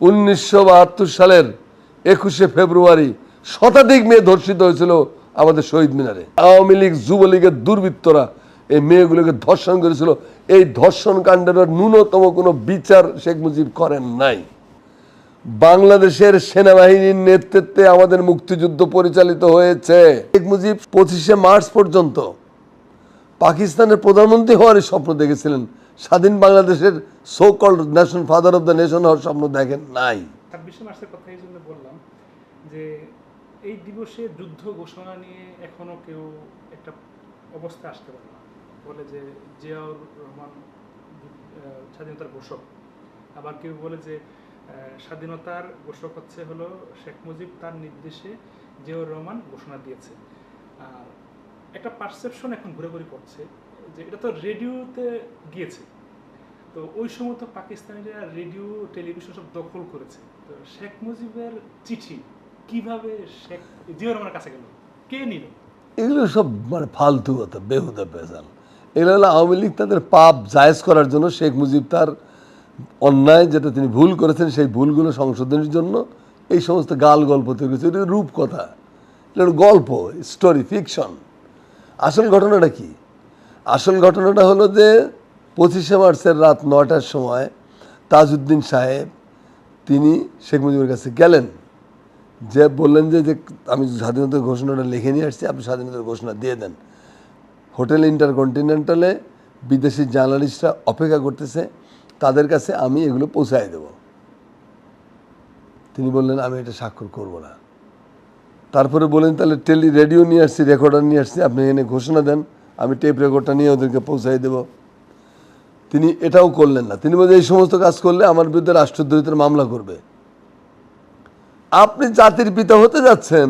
উনিশশো বাহাত্তর সালের একুশে ফেব্রুয়ারি শতাধিক মেয়ে ধর্ষিত হয়েছিল আমাদের শহীদ মিনারে। আওয়ামী লীগ, যুবলীগের দুর্বৃত্তরা এই মেয়েগুলোকে ধর্ষণ করেছিল। এই ধর্ষণ কাণ্ডের ন্যূনতম কোনো বিচার শেখ মুজিব করেন নাই। বাংলাদেশের সেনাবাহিনীর নেতৃত্বে আমাদের মুক্তিযুদ্ধ পরিচালিত হয়েছে। শেখ মুজিব পঁচিশে মার্চ পর্যন্ত পাকিস্তানের প্রধানমন্ত্রী হওয়ার স্বপ্ন দেখেছিলেন। স্বাধীন বাংলাদেশের so called nation father of the nation হওয়ার স্বপ্ন দেখেন নাই। ছাব্বিশে মার্চের কথা এই জন্য বললাম যে এই দিবসে যুদ্ধ ঘোষণা নিয়ে এখনও কেউ একটা অবস্থা আসতে পারে না। বলে যে জিয়াউর রহমান স্বাধীনতার ঘোষক। আবার কেউ বলে যে স্বাধীনতার ঘোষক হচ্ছে হলো শেখ মুজিব, তার নির্দেশে জিয়াউর রহমান ঘোষণা দিয়েছে। আর একটা পারসেপশন এখন ঘুরে ঘুরে পড়ছে যে এটা তো রেডিওতে গিয়েছে। তো ওই সময় তো পাকিস্তানিরা রেডিও, টেলিভিশন সব দখল করেছে। তো শেখ মুজিবের চিঠি, কীভাবে শেখ, জিয়াউর রহমানের কাছে গেল? কে নিল? এগুলো সব মানে ফালতু কথা, বেহুদা পেশাল এগুলো হলো আওয়ামী লীগ তাদের পাপ জায়েজ করার জন্য শেখ মুজিব তার অন্যায় যেটা তিনি ভুল করেছেন, সেই ভুলগুলো সংশোধনের জন্য এই সমস্ত গাল গল্প তৈরি করেছে। এটা রূপ কথা এটা গল্প স্টোরি ফিকশন আসল ঘটনাটা কি? আসল ঘটনাটা হলো যে পঁচিশে মার্চের রাত নটার সময় তাজউদ্দিন সাহেব, তিনি শেখ মুজিবের কাছে গেলেন। যে বললেন যে যে আমি স্বাধীনতার ঘোষণাটা লিখে নিয়ে আসছি, আপনি স্বাধীনতার ঘোষণা দিয়ে দেন। হোটেল ইন্টারকন্টিনেন্টালে বিদেশি জার্নালিস্টরা অপেক্ষা করতেছে, তাদের কাছে আমি এগুলো পৌঁছায় দেব। তিনি বললেন, আমি এটা স্বাক্ষর করব না। তারপরে বলেন, তাহলে টেলি, রেডিও নিয়ে আসছি, রেকর্ডার নিয়ে আসছি, আপনি এনে ঘোষণা দেন। আমি টেপ রেকর্ডটা নিয়ে ওদেরকে পৌঁছাই দেব। তিনি এটাও করলেন না। তিনি বলছেন এই সমস্ত কাজ করলে আমার বিরুদ্ধে রাষ্ট্রদ্রোহিতার মামলা করবে। আপনি জাতির পিতা হতে যাচ্ছেন।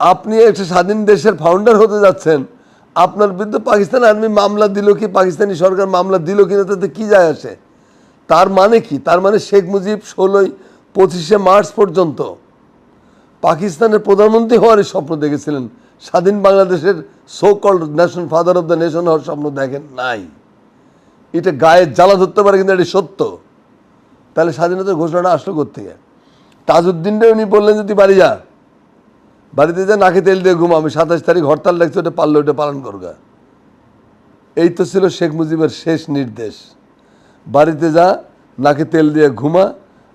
আপনি একটা স্বাধীন দেশের ফাউন্ডার হতে যাচ্ছেন। আপনার বিরুদ্ধে পাকিস্তান আর্মি মামলা দিল কি, পাকিস্তানি সরকার মামলা দিল কিনা তাতে কী যায় আসে? তার মানে কি? তার মানে শেখ মুজিব ষোলোই পঁচিশে মার্চ পর্যন্ত পাকিস্তানের প্রধানমন্ত্রী হওয়ার স্বপ্ন দেখেছিলেন। স্বাধীন বাংলাদেশের so called nation father of the nation হওয়ার স্বপ্ন দেখেন নাই। এটা গায়ে জ্বালা ধরতে পারে কিন্তু এটি সত্য। তাহলে স্বাধীনতার ঘোষণাটা আসলো কোথেকে তাজউদ্দিনটা উনি বললেন যদি বাড়ি যা। বাড়িতে যা, নাকে তেল দিয়ে ঘুম। আমি সাতাশ তারিখ হরতাল লাগছে, ওটা পারলে ওটা পালন করগা। এই তো ছিল শেখ মুজিবের শেষ নির্দেশ। বাড়িতে যা, নাকে তেল দিয়ে ঘুমা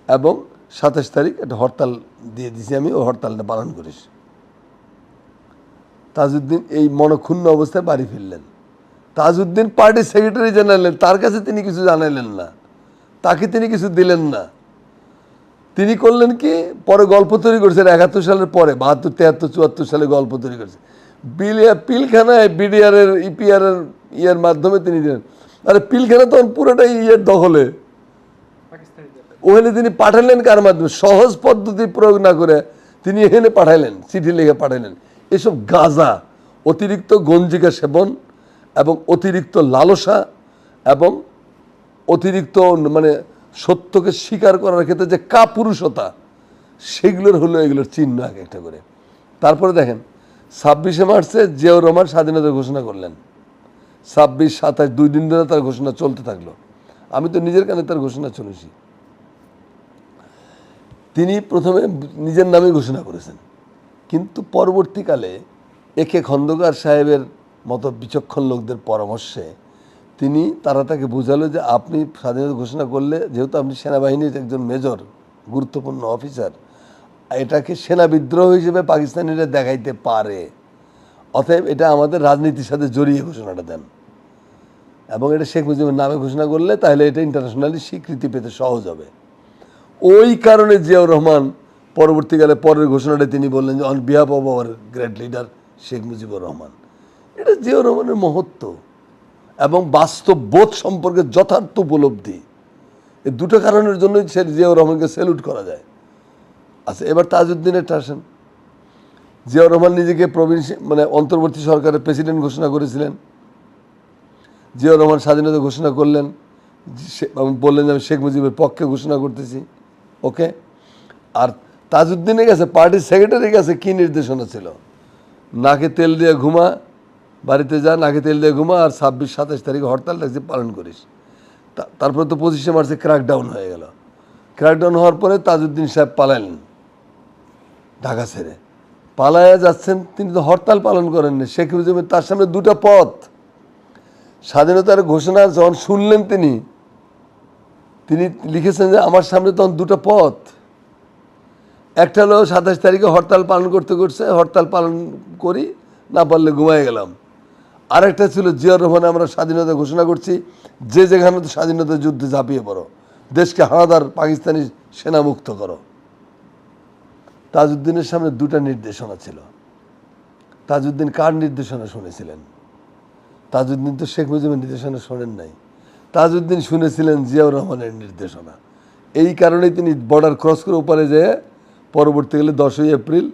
এবং সাতাশ তারিখ একটা হরতাল দিয়ে দিছি আমি, ও হরতালটা পালন করিস। তাজউদ্দিন এই মনক্ষুণ্ণ অবস্থায় বাড়ি ফিরলেন। তাজউদ্দিন পার্টির সেক্রেটারি জানালেন তার কাছে তিনি কিছু জানালেন না। তাকে তিনি কিছু দিলেন না। তিনি করলেন কি? পরে গল্প তৈরি করেছেন একাত্তর সালের পরে, বাহাত্তর, তেহাত্তর, চুয়াত্তর সালে গল্প তৈরি করেছে বিলিয়া পিলখানায় বিডিআরের, ইপিআরের ইয়ের মাধ্যমে তিনি দিলেন। আরে পিলখানা তখন পুরোটাই ইয়ের দখলে। ওখানে তিনি পাঠালেন কার মাধ্যমে? সহজ পদ্ধতি প্রয়োগ না করে তিনি এখানে পাঠালেন, চিঠি লিখে পাঠালেন। এসব গাঁজা, অতিরিক্ত গঞ্জিকা সেবন এবং অতিরিক্ত লালসা এবং অতিরিক্ত মানে সত্যকে স্বীকার করার ক্ষেত্রে যে কাপুরুষতা, সেগুলোর হলো এগুলোর চিহ্ন এক একটা করে। তারপরে দেখেন, ছাব্বিশে মার্চে জিয়াউর রহমান স্বাধীনতা ঘোষণা করলেন। ছাব্বিশ, সাতাশ, দুই দিন ধরে তার ঘোষণা চলতে থাকল। আমি তো নিজের কানে তার ঘোষণা চলেছি তিনি প্রথমে নিজের নামে ঘোষণা করেছেন। কিন্তু পরবর্তীকালে একে খন্দকার সাহেবের মতো বিচক্ষণ লোকদের পরামর্শে তিনি তারা তাকে বোঝালো যে আপনি স্বাধীনতা ঘোষণা করলে, যেহেতু আপনি সেনাবাহিনীর একজন মেজর, গুরুত্বপূর্ণ অফিসার, এটাকে সেনা বিদ্রোহ হিসেবে পাকিস্তানিরা দেখাইতে পারে। অতএব এটা আমাদের রাজনীতির সাথে জড়িয়ে ঘোষণাটা দেন। এবং এটা শেখ মুজিবের নামে ঘোষণা করলে তাহলে এটা ইন্টারন্যাশনালি স্বীকৃতি পেতে সহজ হবে। ওই কারণে জিয়াউর রহমান পরবর্তীকালে পরের ঘোষণাটা তিনি বললেন যে on behalf of our great leader Sheikh Mujibur Rahman. এটা জিয়াউর রহমানের মহত্ব এবং বাস্তব বোধ সম্পর্কে যথার্থ উপলব্ধি। এই দুটো কারণের জন্যই সে জিয়াউর রহমানকে স্যালুট করা যায়। আচ্ছা এবার তাজউদ্দিনেরটা আসেন। জিয়াউর রহমান নিজেকে প্রবীণ মানে অন্তর্বর্তী সরকারের প্রেসিডেন্ট ঘোষণা করেছিলেন। জিয়াউর রহমান স্বাধীনতা ঘোষণা করলেন। বললেন যে, আমি শেখ মুজিবের পক্ষে ঘোষণা করতেছি। ওকে? আর তাজউদ্দিনের কাছে, পার্টির সেক্রেটারির কাছে কী নির্দেশনা ছিল? নাকে তেল দিয়ে ঘুমা, বাড়িতে যা, নাকে তেল দিয়ে ঘুমা আর ছাব্বিশ, সাতাশ তারিখে হরতাল লাগছে পালন করিস। তারপরে তো পঁচিশে মার্চে ক্র্যাকডাউন হয়ে গেল। ক্র্যাকডাউন হওয়ার পরে তাজউদ্দিন সাহেব পালালেন ঢাকা ছেড়ে। পালায়া যাচ্ছেন, তিনি তো হরতাল পালন করেননি। শেখ মুজিবের তার সামনে দুটো পথ। স্বাধীনতার ঘোষণা যখন শুনলেন তিনি তিনি লিখেছেন যে আমার সামনে তখন দুটো পথ। একটা হলো সাতাশ তারিখে হরতাল পালন করতে করছে, হরতাল পালন করি, না পারলে ঘুমায় গেলাম। আরেকটা ছিল জিয়াউর রহমান, আমরা স্বাধীনতা ঘোষণা করছি, যে যেখানে স্বাধীনতা যুদ্ধে ঝাঁপিয়ে পড়ো, দেশকে হানাদার পাকিস্তানি সেনা মুক্ত করো। তাজউদ্দিনের সামনে দুটা নির্দেশনা ছিল। তাজউদ্দিন কার নির্দেশনা শুনেছিলেন? তাজউদ্দিন তো শেখ মুজিবের নির্দেশনা শোনেন নাই। তাজউদ্দিন শুনেছিলেন জিয়াউর রহমানের নির্দেশনা। এই কারণেই তিনি বর্ডার ক্রস করে ওপারে যেয়ে পরবর্তীকালে দশই এপ্রিল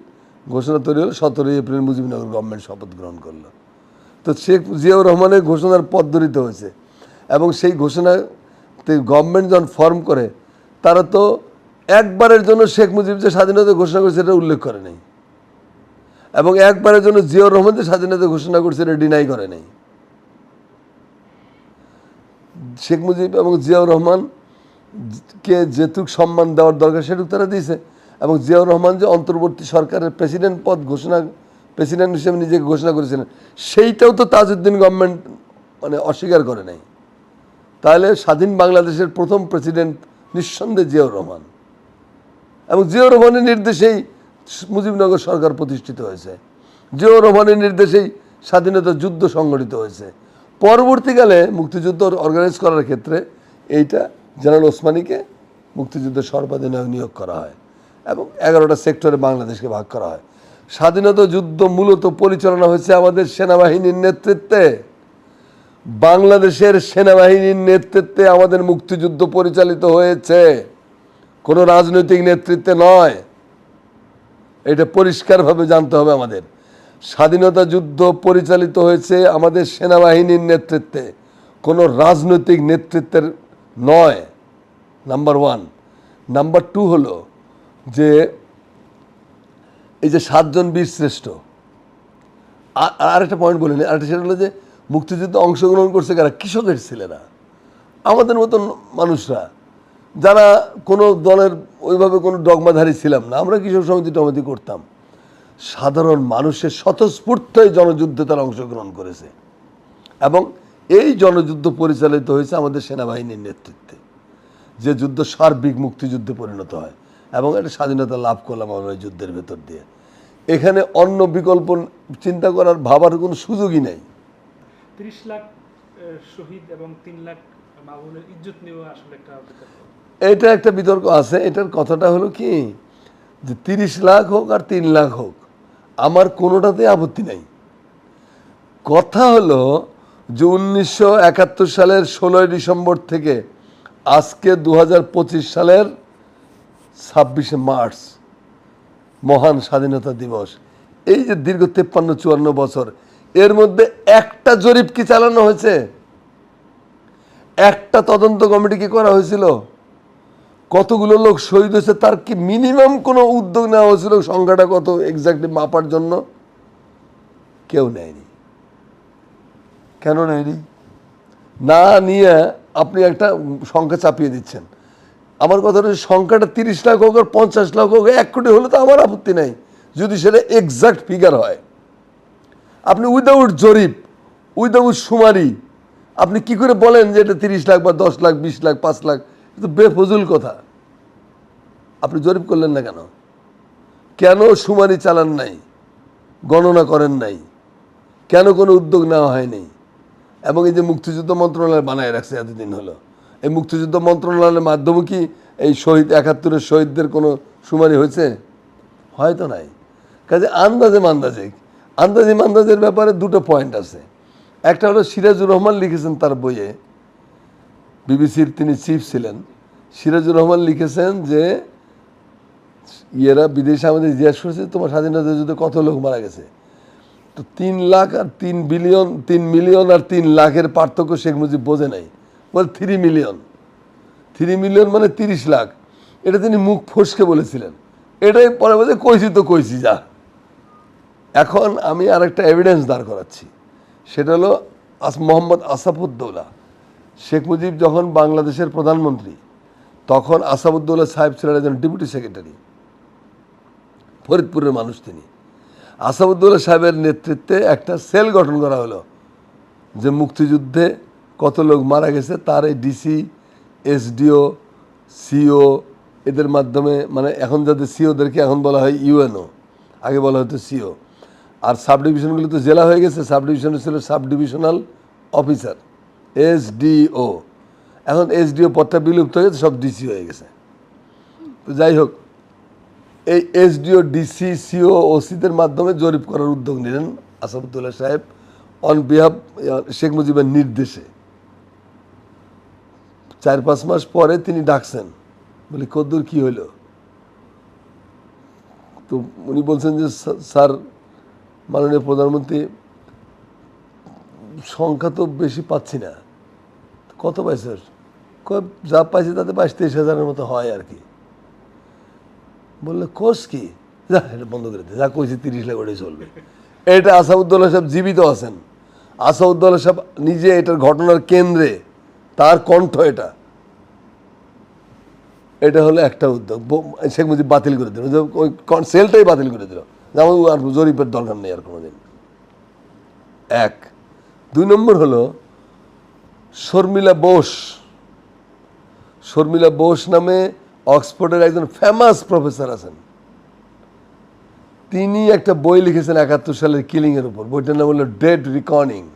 ঘোষণা তৈরি হলো, সতেরোই এপ্রিল মুজিবনগর গভর্নমেন্ট শপথ গ্রহণ করল। তো শেখ জিয়াউর রহমানের ঘোষণার পথ ধরিত হয়েছে এবং সেই ঘোষণা গভর্নমেন্ট যখন ফর্ম করে, তারা তো একবারের জন্য শেখ মুজিব যে স্বাধীনতা ঘোষণা করেছে সেটা উল্লেখ করে নাই। এবং একবারের জন্য জিয়াউর রহমান যে স্বাধীনতা ঘোষণা করছে এটা ডিনাই করে নাই। শেখ মুজিব এবং জিয়াউর রহমান কে যেটুক সম্মান দেওয়ার দরকার সেটুক তারা দিয়েছে। এবং জিয়াউর রহমান যে অন্তর্বর্তী সরকারের প্রেসিডেন্ট পদ ঘোষণা প্রেসিডেন্ট হিসেবে নিজেকে ঘোষণা করেছিলেন, সেইটাও তো তাজউদ্দিন গভর্নমেন্ট মানে অস্বীকার করে নাই। তাহলে স্বাধীন বাংলাদেশের প্রথম প্রেসিডেন্ট নিঃসন্দেহে জিয়াউর রহমান। এবং জিয়াউর রহমানের নির্দেশেই মুজিবনগর সরকার প্রতিষ্ঠিত হয়েছে। জিয়াউর রহমানের নির্দেশেই স্বাধীনতা যুদ্ধ সংগঠিত হয়েছে। পরবর্তীকালে মুক্তিযুদ্ধ অর্গানাইজ করার ক্ষেত্রে এইটা জেনারেল ওসমানীকে মুক্তিযুদ্ধের সর্বাধিনায়ক নিয়োগ করা হয়। এবং এগারোটা সেক্টরে বাংলাদেশকে ভাগ করা হয়। স্বাধীনতা যুদ্ধ মূলত পরিচালনা হয়েছে আমাদের সেনাবাহিনীর নেতৃত্বে। বাংলাদেশের সেনাবাহিনীর নেতৃত্বে আমাদের মুক্তিযুদ্ধ পরিচালিত হয়েছে। কোনো রাজনৈতিক নেতৃত্বে নয়। এটা পরিষ্কারভাবে জানতে হবে আমাদের। স্বাধীনতা যুদ্ধ পরিচালিত হয়েছে আমাদের সেনাবাহিনীর নেতৃত্বে। কোনো রাজনৈতিক নেতৃত্বের নয়। Number one. নাম্বার টু হলো যে এই যে সাতজন বীর শ্রেষ্ঠ। আর একটা পয়েন্ট বলিনি আরেকটা সেটা হলো যে মুক্তিযুদ্ধে অংশগ্রহণ করছে কারা? কৃষকের ছেলেরা। আমাদের মতন মানুষরা, যারা কোনো দলের ওইভাবে কোনো ডগমাধারী ছিলাম না, আমরা কৃষক সমিতি টমিতি করতাম। সাধারণ মানুষের স্বতঃস্ফূর্ত জনযুদ্ধে তারা অংশগ্রহণ করেছে। এবং এই জনযুদ্ধ পরিচালিত হয়েছে আমাদের সেনাবাহিনীর নেতৃত্বে, যে যুদ্ধ সার্বিক মুক্তিযুদ্ধে পরিণত হয়। এবং একটা স্বাধীনতা লাভ করলাম আমরা যুদ্ধের ভেতর দিয়ে। এখানে অন্য বিকল্প চিন্তা করার ভাবার কোনো সুযোগই নেই। তিরিশ লাখ শহীদ এবং তিন লাখ মামুনের ইজ্জত নিয়েও আসলে একটা এটা একটা বিতর্ক আছে। এটার কথাটা হলো কি? যে তিরিশ লাখ হোক আর তিন লাখ হোক আমার কোনোটাতে আপত্তি নাই। কথা হলো যে উনিশশো একাত্তর সালের ষোলোই ডিসেম্বর থেকে আজকে দু হাজার পঁচিশ সালের ছাব্বিশে মার্চ, মহান স্বাধীনতা দিবস। এই যে দীর্ঘ তেপ্পান্ন, চুয়ান্ন বছর, এর মধ্যে একটা জরিপ কি চালানো হয়েছে? একটা তদন্ত কমিটি কি করা হয়েছিল? কতগুলো লোক শহীদ হয়েছে? তার কি মিনিমাম কোনো উদ্যোগ নেওয়া হয়েছিল? সংখ্যাটা কত এক্স্যাক্টলি মাপার জন্য? কেউ নেয়নি। কেন নেয়নি? না নিয়ে আপনি একটা সংখ্যা চাপিয়ে দিচ্ছেন। আমার কথা হচ্ছে সংখ্যাটা তিরিশ লাখ হোক আর পঞ্চাশ লাখ হোক, এক কোটি হলে তো আমার আপত্তি নেই, যদি সেটা এক্সাক্ট ফিগার হয়। আপনি উইদাউট জরিপ উইদাউট সুমারি আপনি কি করে বলেন যে এটা তিরিশ লাখ বা দশ লাখ, বিশ লাখ, পাঁচ লাখ? এটা বেফজুল কথা। আপনি জরিপ করলেন না কেন? কেন সুমারি চালান নাই? গণনা করেন নাই? কেন কোনো উদ্যোগ নেওয়া হয়নি? এবং এই যে মুক্তিযুদ্ধ মন্ত্রণালয় বানায় রাখছে এতদিন হলো। এই মুক্তিযুদ্ধ মন্ত্রণালয়ের মাধ্যমে কি এই শহীদ, একাত্তরের শহীদদের কোনো সুমারি হয়েছে? হয়তো নাই। কাজে আন্দাজে মান্দাজে, আন্দাজে মান্দাজের ব্যাপারে দুটো পয়েন্ট আছে। একটা হলো সিরাজুর রহমান লিখেছেন তার বইয়ে, বিবিসির তিনি চিফ ছিলেন। সিরাজুর রহমান লিখেছেন যে, ইয়েরা বিদেশে আমাদের জিজ্ঞাসা করেছে, তোমার স্বাধীনতা যুদ্ধে কত লোক মারা গেছে? তো তিন লাখ আর তিন বিলিয়ন তিন মিলিয়ন আর তিন লাখের পার্থক্য শেখ মুজিব বোঝে নাই। বল থ্রি মিলিয়ন থ্রি মিলিয়ন মানে তিরিশ লাখ। এটা তিনি মুখ ফসকে বলেছিলেন। এটাই পরে বলছে কইছি তো কইছি, যা। এখন আমি আরেকটা এভিডেন্স দাঁড় করাচ্ছি। সেটা হলো আস মোহাম্মদ আসাফুদ্দৌলা। শেখ মুজিব যখন বাংলাদেশের প্রধানমন্ত্রী, তখন আসামুদ্দৌলা সাহেব ছিলেন একজন ডেপুটি সেক্রেটারি ফরিদপুরের মানুষ তিনি। আসামুদ্দৌলা সাহেবের নেতৃত্বে একটা সেল গঠন করা হলো যে মুক্তিযুদ্ধে কত লোক মারা গেছে, তার এই ডিসি এসডিও সিও এদের মাধ্যমে মানে এখন যাদের সিওদেরকে এখন বলা হয় ইউএনও আগে বলা হতো সিও আর সাব ডিভিশনগুলো তো জেলা হয়ে গেছে সাব ডিভিশনে ছিল সাব ডিভিশনাল অফিসার এসডিও এখন এসডিও পদটা বিলুপ্ত হয়ে গেছে, সব ডিসি হয়ে গেছে। তো যাই হোক, এই এসডিও ডিসি সিও ওসিদের মাধ্যমে জরিপ করার উদ্যোগ নিলেন আসাদুল্লাহ সাহেব অন বিহাফ শেখ মুজিবের নির্দেশে। চার পাঁচ মাস পরে তিনি ডাকছেন। বলি, কদ্দূর, কি হইল? তো উনি বলছেন যে "স্যার- মাননীয় প্রধানমন্ত্রী, সংখ্যা তো বেশি পাচ্ছি না। কত পাইছে? যা পাইছে তাতে বাইশ তেইশ হাজারের মতো হয় আর কি। বললে, কোষ কি? যা, এটা বন্ধ করে দে, যা কইছি তিরিশ লাখ ওটাই চলবে। এটা আসাউদ্দৌলা সাহেব জীবিত আছেন। আসাউদ্দৌলা সাহেব নিজে এটার ঘটনার কেন্দ্রে তার কণ্ঠ এটা। এটা হলো একটা উদ্যোগ। শেখ মুজিব বাতিল করে দিল। ওই সেলটাই বাতিল করে দিল। যেমন আর জরিপের দরকার নেই আর কোনোদিন। এক। দুই নম্বর হলো শর্মিলা বোস। শর্মিলা বোস নামে অক্সফোর্ডের একজন ফেমাস প্রফেসর আছেন। তিনি একটা বই লিখেছেন একাত্তর সালের কিলিংয়ের উপর। বইটার নাম হলো ডেড রিকর্নিং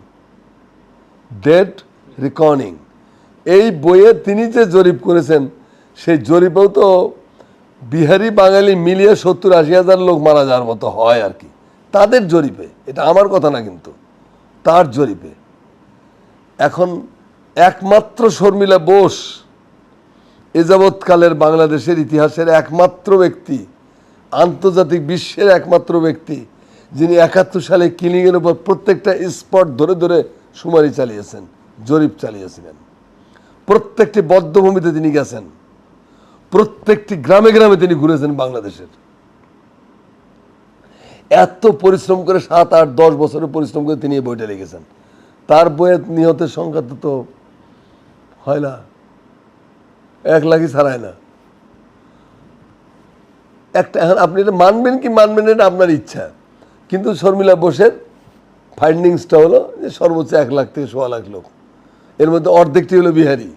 ডেড রিকর্নিং এই বইয়ে তিনি যে জরিপ করেছেন, সেই জরিপেও তো বিহারি বাঙালি মিলিয়ে সত্তর আশি হাজার লোক মারা যাওয়ার মতো হয় আর কি। তাদের জরিপে, এটা আমার কথা না কিন্তু, তার জরিপে। এখন একমাত্র শর্মিলা বোস এ যাবৎকালের বাংলাদেশের ইতিহাসের একমাত্র ব্যক্তি, আন্তর্জাতিক বিশ্বের একমাত্র ব্যক্তি, যিনি একাত্তর সালে কিলিংয়ের উপর প্রত্যেকটা স্পট ধরে ধরে শুমারি চালিয়েছেন, জরিপ চালিয়েছিলেন। প্রত্যেকটি বদ্ধভূমিতে তিনি গেছেন। প্রত্যেকটি গ্রামে গ্রামে তিনি ঘুরেছেন বাংলাদেশের। এত পরিশ্রম করে সাত আট দশ বছরের পরিশ্রম করে তিনি এই বইটা লিখেছেন। তার বইয়ের নিহতের সংখ্যা তো হয় না। এক লাখই ছাড়ায় না। একটা এখন আপনি এটা মানবেন কি মানবেন এটা আপনার ইচ্ছা। কিন্তু শর্মিলা বোসের ফাইন্ডিংসটা হলো যে সর্বোচ্চ এক লাখ থেকে সোয়া লাখ লোক। এর মধ্যে অর্ধেকটি হলো বিহারি।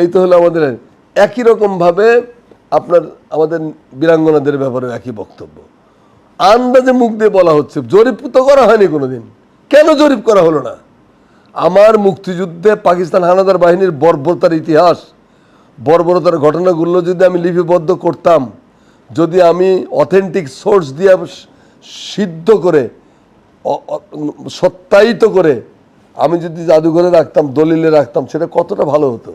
এই তো হলো আমাদের একই রকমভাবে আপনার আমাদের বীরাঙ্গনাদের ব্যাপারে একই বক্তব্য। আন্দাজে মুখ দিয়ে বলা হচ্ছে, জরিপ তো করা হয়নি কোনোদিন। কেন জরিপ করা হলো না? আমার মুক্তিযুদ্ধে পাকিস্তান হানাদার বাহিনীর বর্বরতার ইতিহাস, বর্বরতার ঘটনাগুলো যদি আমি লিপিবদ্ধ করতাম, যদি আমি অথেন্টিক সোর্স দিয়ে সিদ্ধ করে সত্যায়িত করে, আমি যদি জাদুঘরে রাখতাম, দলিলে রাখতাম, সেটা কতটা ভালো হতো?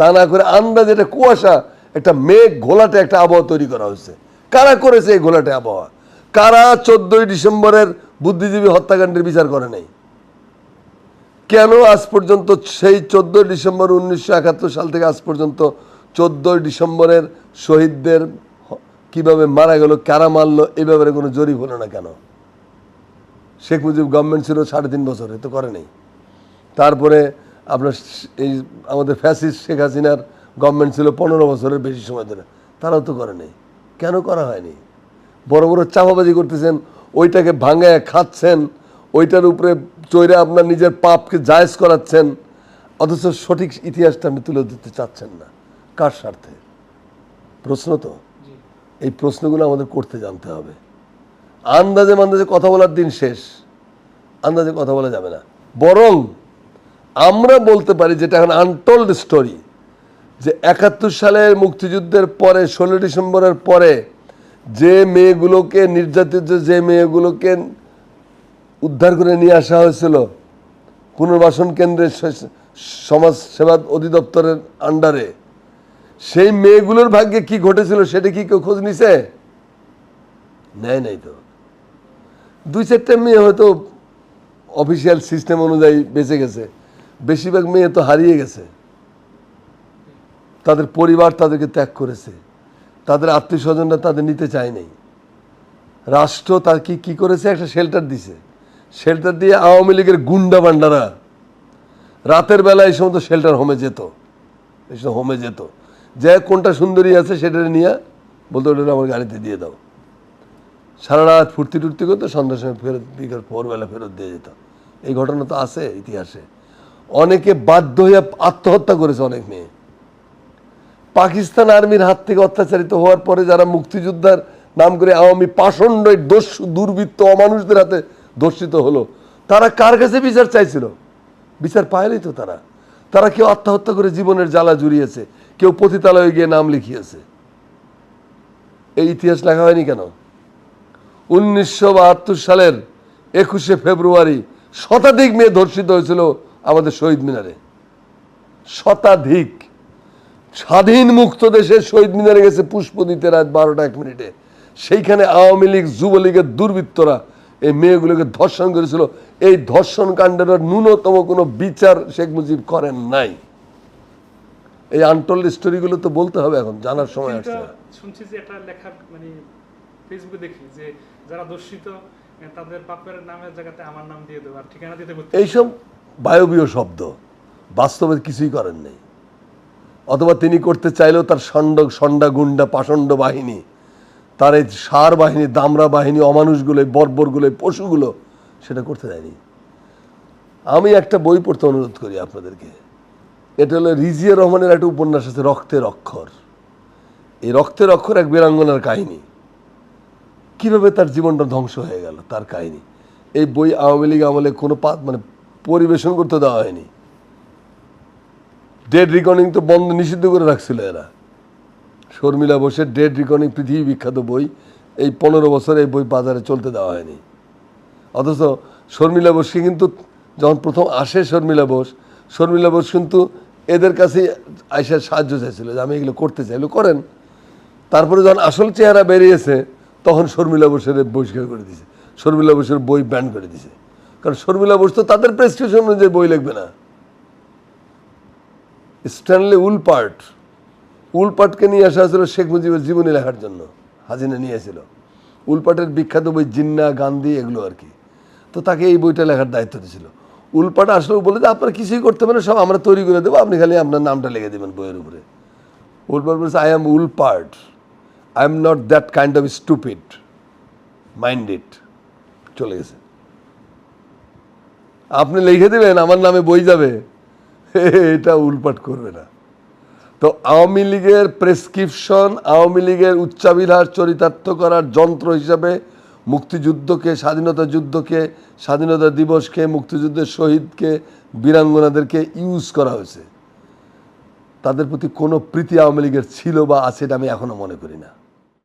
তা না করে আন্দাজ এটা কুয়াশা, একটা মেঘ ঘোলাটে একটা আবহাওয়া তৈরি করা হয়েছে। কারা করেছে এই ঘোলাটে আবহাওয়া? কারা চোদ্দই ডিসেম্বরের বুদ্ধিজীবী হত্যাকাণ্ডের বিচার করে নাই? কেন আজ পর্যন্ত সেই চোদ্দোই ডিসেম্বর উনিশশো একাত্তর সাল থেকে আজ পর্যন্ত চোদ্দোই ডিসেম্বরের শহীদদের কীভাবে মারা গেল, কারা মারলো, এ ব্যাপারে কোনো জরিপ হলো না কেন? শেখ মুজিব গভর্নমেন্ট ছিল সাড়ে তিন বছর, এ তো করে নেই। তারপরে আপনার এই আমাদের ফ্যাসিস্ট শেখ হাসিনার গভর্নমেন্ট ছিল পনেরো বছরের বেশি সময় ধরে। তারাও তো করে নেই। কেন করা হয়নি? বড় বড় চাপাবাজি করতেছেন ওইটাকে ভাঙায় খাচ্ছেন ওইটার উপরে চৈরে আপনার নিজের পাপকে জায়েজ করাচ্ছেন অথচ সঠিক ইতিহাসটা আপনি তুলে ধরতে চাচ্ছেন না। কার স্বার্থে? প্রশ্ন তো? এই প্রশ্নগুলো আমাদের করতে জানতে হবে। আন্দাজে মান্দাজে কথা বলার দিন শেষ। আন্দাজে কথা বলা যাবে না। বরং আমরা বলতে পারি যেটা এখন আনটোল্ড স্টোরি যে একাত্তর সালের মুক্তিযুদ্ধের পরে, ষোলো ডিসেম্বরের পরে যে মেয়েগুলোকে নির্যাতিত, যে মেয়েগুলোকে উদ্ধার করে নিয়ে আসা হয়েছিল পুনর্বাসন কেন্দ্রের সমাজ সেবা অধিদপ্তরের আন্ডারে সেই মেয়েগুলোর ভাগ্যে কি ঘটেছিল সেটা কি কেউ খোঁজ নিছে? নেয় নাই তো। দুই চারটে মেয়ে হয়তো অফিসিয়াল সিস্টেম অনুযায়ী বেঁচে গেছে। বেশিরভাগ মেয়ে তো হারিয়ে গেছে। তাদের পরিবার তাদেরকে ত্যাগ করেছে। তাদের আত্মীয় স্বজনরা তাদের নিতে চায় নাই। রাষ্ট্র তার কি কি করেছে? একটা শেল্টার দিছে। শেল্টার দিয়ে আওয়ামী লীগের গুন্ডা বান্ডারা রাতের বেলা এই সমস্ত শেল্টার হোমে যেত। এসে হোমে যেত। যে কোনটা সুন্দরী আছে সেটা নিয়ে বলতো, ওটা আমার গাড়িতে দিয়ে দাও। সারা রাত ফুর্তি টুর্তি করতো, সন্ধ্যার সময় ফেরত, বিকেল, ভোরবেলা ফেরত দিয়ে যেত। এই ঘটনা তো আছে ইতিহাসে। অনেকে বাধ্য হয়ে আত্মহত্যা করেছে অনেক মেয়ে। পাকিস্তান আর্মির হাত থেকে অত্যাচারিত হওয়ার পরে যারা মুক্তিযোদ্ধার নাম করে আওয়ামী পাষণ্ড দস্যু দুর্বৃত্ত, অমানুষদের হাতে দর্শিত হলো, তারা কার কাছে বিচার চাইছিল? বিচার পায়নি তো তারা। তারা কেউ আত্মহত্যা করে জীবনের জ্বালা জুড়িয়েছে, কেউ পতিতালয়ে গিয়ে নাম লিখিয়েছে। এই ইতিহাস লেখা হয়নি কেন? উনিশশো বাহাত্তর সালের একুশে ফেব্রুয়ারি শতাধিক মেয়ে ধর্ষিত হয়েছিল আমাদের শহীদ মিনারে। শতাধিক স্বাধীন মুক্ত দেশে শহীদ মিনারে গেছে পুষ্প দিতে রাত বারোটা এক মিনিটে। সেইখানে আওয়ামী লীগ যুবলীগের দুর্বৃত্তরা এই মেয়েগুলোকে ধর্ষণ করেছিল। এই ধর্ষণ কাণ্ডের ন্যূনতম কোনো বিচার শেখ মুজিব করেন নাই। এই আনটোল্ড স্টোরিগুলো তো বলতে হবে এখন জানার সময় আসছে শুনছি যে এটা লেখা মানে ফেসবুকে দেখি যে যারা দর্শিত তাদের বাপের নামের জায়গাতে আমার নাম দিয়ে দেবো আর ঠিকানা দিতে এইসব বায়বীয় শব্দ। বাস্তবে কিছুই করেন নাই। অথবা তিনি করতে চাইলেও তার ষণ্ড, ষণ্ডা গুন্ডা পাষণ্ড বাহিনী, তার এই সার বাহিনী দামরা বাহিনী, অমানুষগুলো, বর্বরগুলো পশুগুলো সেটা করতে দেয়নি। আমি একটা বই পড়তে অনুরোধ করি আপনাদেরকে। এটা হলো রিজিয়া রহমানের একটা উপন্যাস আছে, রক্তের অক্ষর। এই রক্তের অক্ষর এক বীরাঙ্গনার কাহিনী। কীভাবে তার জীবনটা ধ্বংস হয়ে গেল, তার কাহিনী। এই বই আওয়ামী লীগ আমলে কোনো পা মানে পরিবেশন করতে দেওয়া হয়নি। ডেড রিকর্ডিং তো বন্ধ নিষিদ্ধ করে রাখছিল এরা। শর্মিলা বোসের ডেড রিকর্ডিং পৃথিবী বিখ্যাত বই, এই পনেরো বছর এই বই বাজারে চলতে দেওয়া হয়নি। অথচ শর্মিলা বোসকে কিন্তু যখন প্রথম আসে শর্মিলা বোস শর্মিলা বোস কিন্তু এদের কাছে আইসার সাহায্য চাইছিল যে আমি এগুলো করতে চাইলো করেন। তারপরে যখন আসল চেহারা বেরিয়েছে, তখন শর্মিলা বোসের বহিষ্কার করে দিয়েছে। শর্মিলা বোসের বই ব্যান করে দিয়েছে। কারণ শর্মিলা বোস তাদের প্রেসক্রিপশন অনুযায়ী বই লিখবে না। স্ট্যানলি উলপার্ট উলপার্টকে নিয়ে আসা হয়েছিল শেখ মুজিবের জীবনী লেখার জন্য, হাজিনা নিয়েছিল উলপাটের বিখ্যাত বই জিন্না, গান্ধী, এগুলো আর কি। তো তাকে এই বইটা লেখার দায়িত্ব দিয়েছিল। উলপাট আসলে বলে যে, আপনার কিছুই করতে পারেন সব আমরা তৈরি করে দেবো, আপনি খালি আপনার নামটা লিখে দেবেন বইয়ের উপরে। উলপাট বলছে I am Wolpert I am not that kind of stupid minded চলে গেছে। আপনি লিখে দেবেন, আমার নামে বই যাবে। এটা উলপাট করবে না। তো আওয়ামী লীগের প্রেসক্রিপশন, আওয়ামী লীগের উচ্চাভিলাষ চরিতার্থ করার যন্ত্র হিসাবে মুক্তিযুদ্ধকে, স্বাধীনতা যুদ্ধকে, স্বাধীনতা দিবসকে, মুক্তিযুদ্ধের শহীদকে, বীরাঙ্গনাদেরকে ইউজ করা হয়েছে। তাদের প্রতি কোনো প্রীতি আওয়ামী লীগের ছিল বা আছে এটা আমি এখনও মনে করি না।